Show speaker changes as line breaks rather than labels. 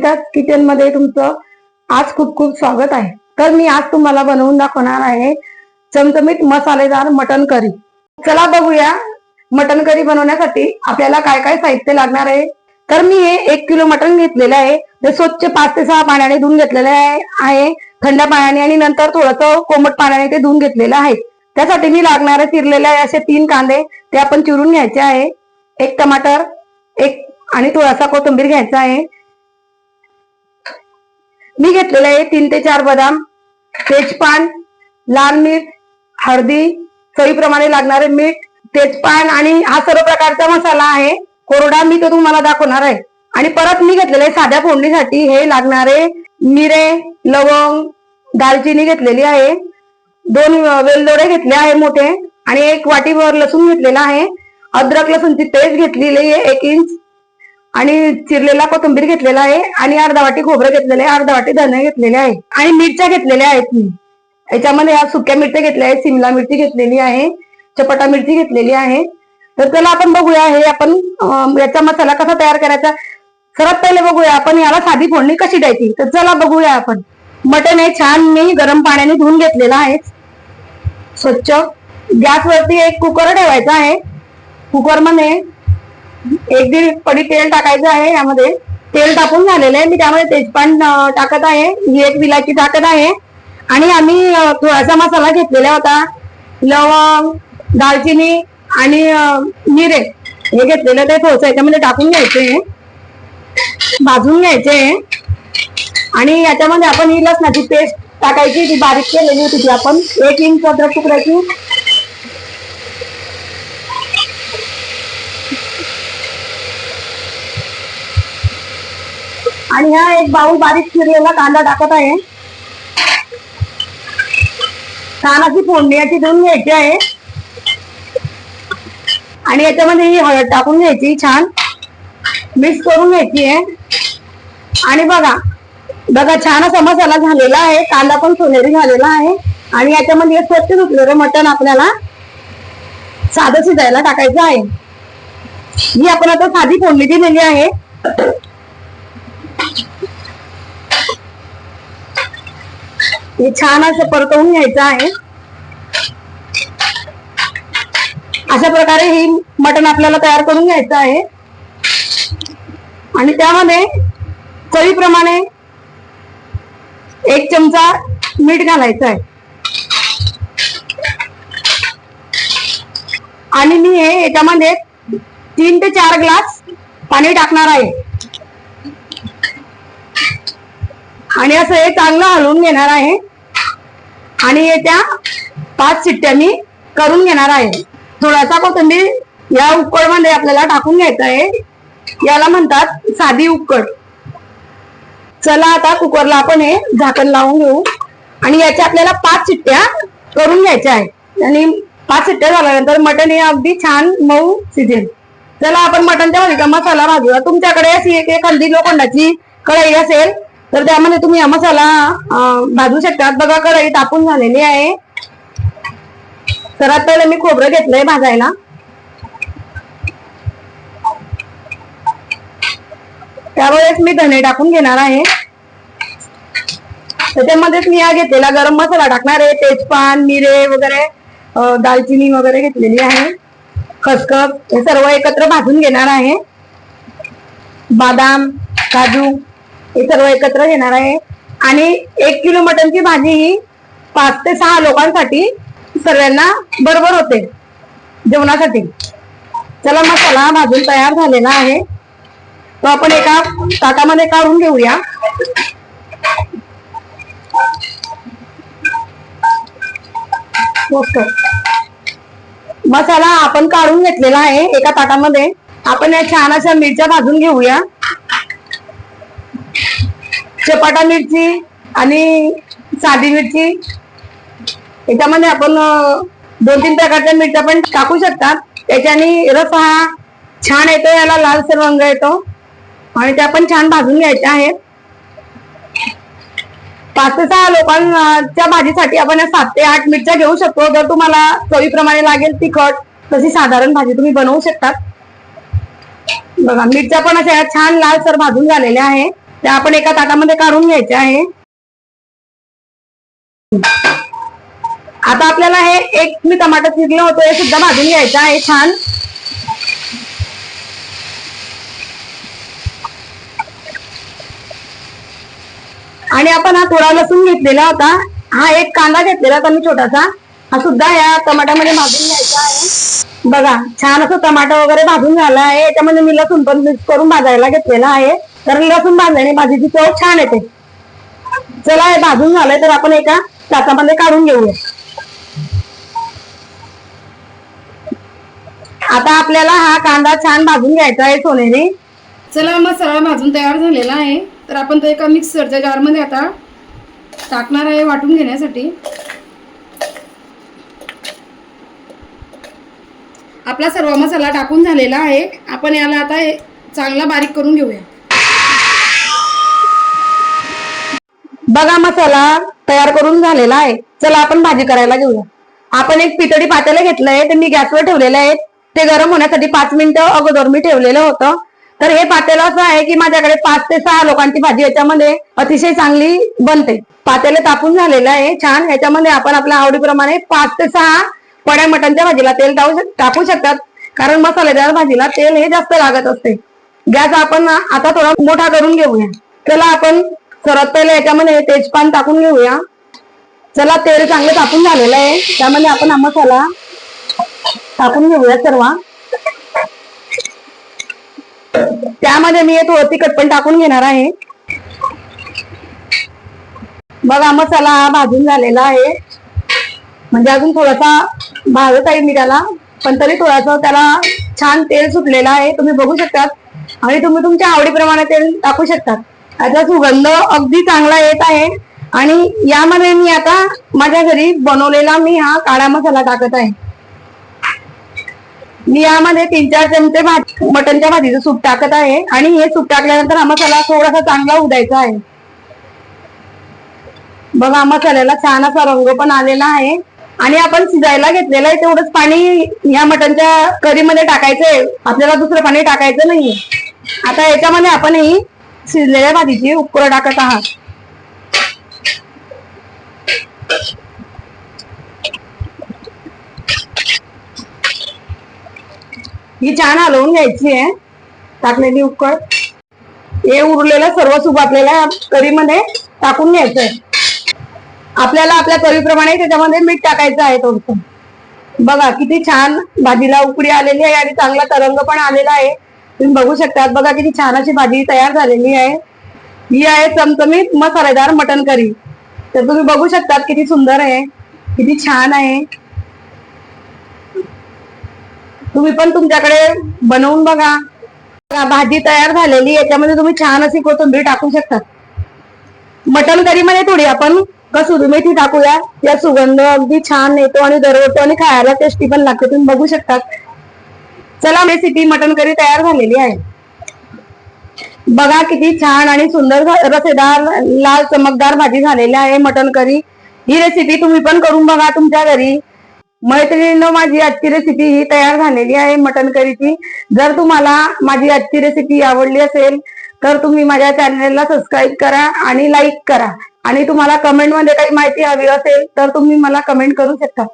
मैत्रिणी किचनमध्ये तुमचं आज खूप खूप स्वागत आहे. तर मी आज तुम्हाला बनवून दाखवणार आहे चमचमीत मसालेदार मटन करी. चला बघूया मटन करी बनवण्यासाठी आपल्याला काय काय साहित्य लागणार आहे. तर मी हे एक किलो मटन घेतलेलं आहे. ते स्वच्छ पाच ते सहा पाण्याने धुवून घेतलेलं आहे. आहे. थंड पाण्याने आणि नंतर थोडंसं कोमट पाण्याने ते धुवून घेतलेलं आहे. त्यासाठी मी लागणारे चिरलेले आहे असे तीन कांदे. ते आपण चिरून घ्यायचे आहे. एक टमाटर एक आणि थोडासा कोथिंबीर घ्यायचा आहे. मी घेतलेले आहे तीन ते चार बदाम तेजपान लाल मीठ हळदी चवीप्रमाणे लागणारे मीठ तेजपान आणि हा सर्व प्रकारचा मसाला आहे. कोरडा मी तो तुम्हाला दाखवणार आहे. आणि परत मी घेतलेले आहे साध्या फोडणीसाठी हे लागणारे मिरे लवंग दालचिनी घेतलेली आहे. दोन वेलदोडे घेतले आहे मोठे आणि एक वाटीभर लसूण घेतलेला आहे. अद्रक लसूणची पेस्ट घेतलेली आहे एक इंच. आणि चिरलेला कोथिंबीर घेतलेला आहे आणि अर्धा वाटी खोबरं घेतलेलं आहे अर्धा वाटी धने घेतलेले आहे आणि मिरच्या घेतलेल्या आहेत मी. याच्यामध्ये या सुक्या मिरच्या घेतल्या आहेत सिमला मिरची घेतलेली आहे चपटा मिरची घेतलेली आहे. तर त्याला आपण बघूया हे आपण याचा मसाला कसा तयार करायचा. सर्वात पहिले बघूया आपण याला साधी फोडणी कशी द्यायची. तर चला बघूया आपण. मटण हे छान मी गरम पाण्याने धुवून घेतलेलं आहे. स्वच्छ. गॅसवरती एक कुकर ठेवायचा आहे. कुकरमध्ये एक दीड पडी तेल टाकायचं आहे यामध्ये. तेल टाकून झालेलं आहे. मी त्यामध्ये तेजपान टाकत आहे. ही एक विलायची टाकत आहे. आणि आम्ही थोडासा मसाला घेतलेला होता. लवंग दालचिनी आणि मिरे हे घेतलेलं ते थोडंसं याच्यामध्ये टाकून घ्यायचे भाजून घ्यायचे आणि याच्यामध्ये आपण ही लसणाची पेस्ट टाकायची. ती बारीक केलेली होती ती आपण. एक इंच अद्रक तुकड्याची आणि हा एक बाऊल बारीक चिरलेला कांदा टाकत आहे. कानाची फोडणी याची देऊन घ्यायची आहे. आणि याच्यामध्ये ही हळद टाकून घ्यायची छान. मिक्स करून घ्यायची आहे. आणि बघा बघा छान असा मसाला झालेला आहे. कांदा पण सोनेरी झालेला आहे. आणि याच्यामध्ये हे स्वच्छ धुतलेलं मटण आपल्याला साधं शिजायला टाकायचं आहे. ही आपण आता साधी फोडणी दिलेली आहे. हे छान असं परतवून घ्यायचं आहे. अशा प्रकारे ही मटण आपल्याला तयार करून घ्यायचं आहे. आणि त्यामध्ये चवीप्रमाणे एक चमचा मीठ घालायचं आहे. आणि मी हे याच्यामध्ये तीन ते चार ग्लास पाणी टाकणार आहे. आणि असं हे चांगलं हलवून घेणार आहे. आणि येत्या पाच शिट्ट्या मी करून घेणार आहे. थोडासा कोथिंबीर या उकडमध्ये आपल्याला टाकून घ्यायचा आहे. याला म्हणतात साधी उकड चला आता कुकरला आपण हे झाकण लावून घेऊ. आणि याच्या आपल्याला पाच शिट्ट्या करून घ्यायच्या आहेत. आणि पाच शिट्ट्या झाल्यानंतर मटण हे अगदी छान मऊ शिजेल. चला आपण मटणच्या मध्ये मसाला भाजूया. तुमच्याकडे अशी एक एखादी लोखंडाची कढई असेल तर त्यामध्ये तुम्ही हा मसाला भाजू शकतात. बघा कढई तापून झालेली आहे. तर आता मी खोबरं घेतलंय भाजायला. त्यावेळेस मी धने टाकून घेणार आहे. त्याच्यामध्येच मी हा घेतलेला गरम मसाला टाकणार आहे. तेजपान मिरे वगैरे दालचिनी वगैरे घेतलेली आहे. खसखस हे सर्व एकत्र भाजून घेणार आहे. बदाम काजू हे सर्व एकत्र घेणार आहे. आणि एक किलो मटनची भाजी ही पाच ते सहा लोकांसाठी सर्वांना बरोबर होते. जेवणासाठी. चला मसाला भाजून तयार झालेला आहे. तो आपण एका ताटामध्ये काढून घेऊया. मसाला आपण काढून घेतलेला आहे एका ताटामध्ये. आपण या छान अशा मिरच्या भाजून घेऊया. चपाटा मिरची आणि साधी मिरची. याच्यामध्ये आपण दोन तीन प्रकारच्या मिरच्या पण टाकू शकतात. त्याच्याने रस हा छान येतो याला लालसर रंग येतो. आणि त्या पण छान भाजून घ्यायच्या आहेत. पाच ते सहा लोकांच्या भाजीसाठी आपण सात ते आठ मिरच्या घेऊ शकतो. जर तुम्हाला चवीप्रमाणे लागेल तिखट तशी साधारण भाजी तुम्ही बनवू शकतात. बघा मिरच्या पण अशा छान लालसर भाजून झालेल्या आहे त्या आपण एका ताटामध्ये काढून घ्यायचे आहे. आता आपल्याला हे एक मी टमाटर चिरलं होतं हे सुद्धा भाजून घ्यायचं आहे छान. आणि आपण हा थोडा लसूण घेतलेला होता. हा एक कांदा घेतलेला होता मी छोटासा. हा सुद्धा या टमाट्यामध्ये भाजून घ्यायचा आहे. बघा छान असं टमाटर वगैरे भाजून झाला आहे. याच्यामध्ये मी लसूण पण मिक्स करून भाजायला घेतलेला आहे. तर लसूण भाजल्याने भाजीची चव छान येते चला हे भाजून झालंय तर आपण एका ताटामध्ये काढून घेऊया. आता आपल्याला हा कांदा छान भाजून घ्यायचा आहे सोनेरी.
चला मसाला भाजून तयार झालेला आहे. तर आपण तो एका मिक्सरच्या जारमध्ये आता टाकणार आहे वाटून घेण्यासाठी. आपला सर्व मसाला टाकून झालेला आहे. आपण याला आता हे चांगला बारीक करून घेऊया.
बघा मसाला तयार करून झालेला आहे. चला आपण भाजी करायला घेऊया. आपण एक पितळी पातेलं घेतलंय ते मी गॅसवर ठेवलेलं आहे ते गरम होण्यासाठी पाच मिनिटं अगोदर मी ठेवलेलं होतं. तर हे पातेलं असं आहे की माझ्याकडे पाच ते सहा लोकांची भाजी याच्यामध्ये अतिशय चांगली बनते. पातेलं तापून झालेलं आहे छान. याच्यामध्ये आपण आपल्या आवडीप्रमाणे पाच ते सहा पड्या मटणच्या भाजीला तेल टाकू टाकू शकतात. कारण मसालेदार भाजीला तेल हे जास्त लागत असते. गॅस आपण आता थोडा मोठा करून घेऊया. चला आपण सर्वात पहिले याच्यामध्ये तेजपान टाकून घेऊया. चला तेल चांगलं तापून झालेलं आहे. त्यामध्ये आपण हा मसाला टाकून घेऊया सर्व. त्यामध्ये मी थोडं तिखट पण टाकून घेणार आहे. बघा मसाला हा भाजून झालेला आहे. म्हणजे अजून थोडासा भाजत आहे मी त्याला पण तरी थोडासा त्याला छान तेल सुटलेलं आहे. तुम्ही बघू शकतात. आणि तुम्ही तुमच्या आवडीप्रमाणे तेल टाकू शकतात. याचा सुगंध अगदी चांगला येत आहे. आणि यामध्ये मी आता माझ्या घरी बनवलेला मी हा काळा मसाला टाकत आहे. मी यामध्ये तीन चार चमचे भात मटनच्या भाजीचं सूप टाकत आहे. आणि हे सूप टाकल्यानंतर हा मसाला थोडासा चांगला उदायचा आहे. बघा मसाल्याला छान असा रंग पण आलेला आहे. आणि आपण शिजायला घेतलेलं आहे तेवढंच पाणी या मटनच्या करीमध्ये टाकायचंय. आपल्याला दुसरं पाणी टाकायचं नाहीये. आता याच्यामध्ये आपण ही शिजलेल्या भाजीची उकर टाकत आहात. ही छान हलवून घ्यायची आहे. टाकलेली उकळ. हे उरलेलं सर्व सूप आपल्याला करीमध्ये टाकून घ्यायचंय. आपल्याला आपल्या करीप्रमाणे त्याच्यामध्ये मीठ टाकायचं आहे थोडस. बघा किती छान भाजीला उकडी आलेली आहे आणि चांगला तरंग पण आलेला आहे. तुम्ही बघू शकतात. बघा किती छान अशी भाजी तयार झालेली आहे. ही आहे चमचमीत मसालेदार मटन करी. तर तुम्ही बघू शकतात किती सुंदर आहे. किती छान आहे. तुम्ही पण तुमच्याकडे बनवून बघा. भाजी तयार झालेली याच्यामध्ये तुम्ही छान अशी कोथिंबीर टाकू शकतात. मटन करी मध्ये थोडी आपण कसुरी मेथी टाकूया. या सुगंध अगदी छान येतो आणि दरवतो आणि खायला टेस्टी पण लागते. तुम्ही बघू शकतात. चला रेसिपी मटन करी तयार झालेली आहे. बघा किती छान आणि सुंदर रसेदार लाल चमकदार भाजी झालेली आहे मटन करी. ही रेसिपी तुम्ही पण करून बघा तुमच्या घरी. मैत्रिणीनं माझी आजची रेसिपी ही तयार झालेली आहे मटन करीची. जर तुम्हाला माझी आजची रेसिपी आवडली असेल तर तुम्ही माझ्या चॅनलला सबस्क्राईब करा आणि लाईक करा. आणि तुम्हाला कमेंटमध्ये काही माहिती हवी असेल तर तुम्ही मला कमेंट करू शकता.